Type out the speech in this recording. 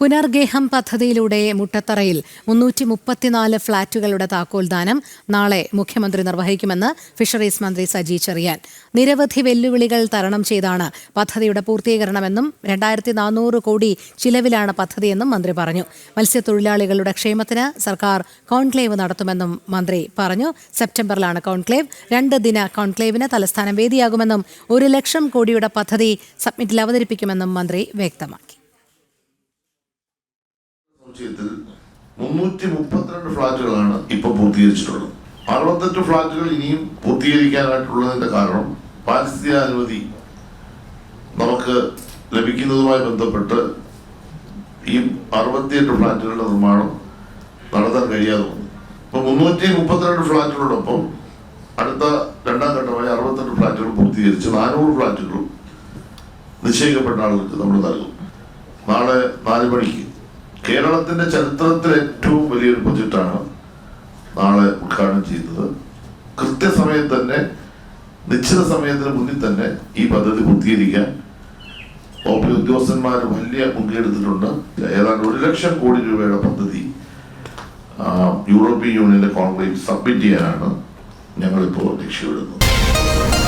പുനർഗേഹം പദ്ധതിയിലൂടെ മുട്ടത്തറയിൽ മുന്നൂറ്റി മുപ്പത്തിനാല് ഫ്ളാറ്റുകളുടെ താക്കോൽദാനം നാളെ മുഖ്യമന്ത്രി നിർവഹിക്കുമെന്ന് ഫിഷറീസ് മന്ത്രി സജി ചെറിയാൻ. നിരവധി വെല്ലുവിളികൾ തരണം ചെയ്താണ് പദ്ധതിയുടെ പൂർത്തീകരണമെന്നും രണ്ടായിരത്തി നാനൂറ് കോടി ചിലവിലാണ് പദ്ധതിയെന്നും മന്ത്രി പറഞ്ഞു. മത്സ്യത്തൊഴിലാളികളുടെ ക്ഷേമത്തിന് സർക്കാർ കോൺക്ലേവ് നടത്തുമെന്നും മന്ത്രി പറഞ്ഞു. സെപ്റ്റംബറിലാണ് കോൺക്ലേവ് രണ്ട് ദിന കോൺക്ലേവിന് തലസ്ഥാനം വേദിയാകുമെന്നും ഒരു ലക്ഷം കോടിയുടെ പദ്ധതി സബ്മിറ്റിൽ അവതരിപ്പിക്കുമെന്നും മന്ത്രി വ്യക്തമാക്കി. സമുച്ചയത്തിൽ മുന്നൂറ്റി മുപ്പത്തിരണ്ട് ഫ്ളാറ്റുകളാണ് ഇപ്പോൾ പൂർത്തീകരിച്ചിട്ടുള്ളത്. അറുപത്തെട്ട് ഫ്ളാറ്റുകൾ ഇനിയും പൂർത്തീകരിക്കാനായിട്ടുള്ളതിന്റെ കാരണം പാരിസ്ഥിതിക അനുമതി നമുക്ക് ലഭിക്കുന്നതുമായി ബന്ധപ്പെട്ട് ഈ അറുപത്തിയെട്ട് ഫ്ളാറ്റുകളുടെ നിർമ്മാണം നടത്താൻ കഴിയാതെ വന്നു. ഇപ്പൊ മുന്നൂറ്റി മുപ്പത്തിരണ്ട് ഫ്ളാറ്റുകളോടൊപ്പം അടുത്ത രണ്ടാം ഘട്ടമായി അറുപത്തെട്ട് ഫ്ളാറ്റുകൾ പൂർത്തീകരിച്ച് നാനൂറ് ഫ്ളാറ്റുകളും നിശ്ചയിക്കപ്പെട്ട ആളുകൾക്ക് നമ്മൾ നൽകും. നാളെ നാല് മണിക്ക് കേരളത്തിന്റെ ചരിത്രത്തിൽ ഏറ്റവും വലിയൊരു ബജറ്റാണ് നാളെ ഉദ്ഘാടനം ചെയ്യുന്നത്. കൃത്യസമയത്ത് തന്നെ നിശ്ചിത സമയത്തിന് മുന്നിൽ തന്നെ ഈ പദ്ധതി പൂർത്തീകരിക്കാൻ ഓപ്പി ഉദ്യോഗസ്ഥന്മാർ വലിയ മുൻകൈയെടുത്തിട്ടുണ്ട്. ഏതാണ്ട് ഒരു ലക്ഷം കോടി രൂപയുടെ പദ്ധതി യൂറോപ്യൻ യൂണിയന്റെ കോൺക്ലേവ് സബ്മിറ്റ് ചെയ്യാനാണ് ഞങ്ങളിപ്പോൾ ലക്ഷ്യമിടുന്നത്.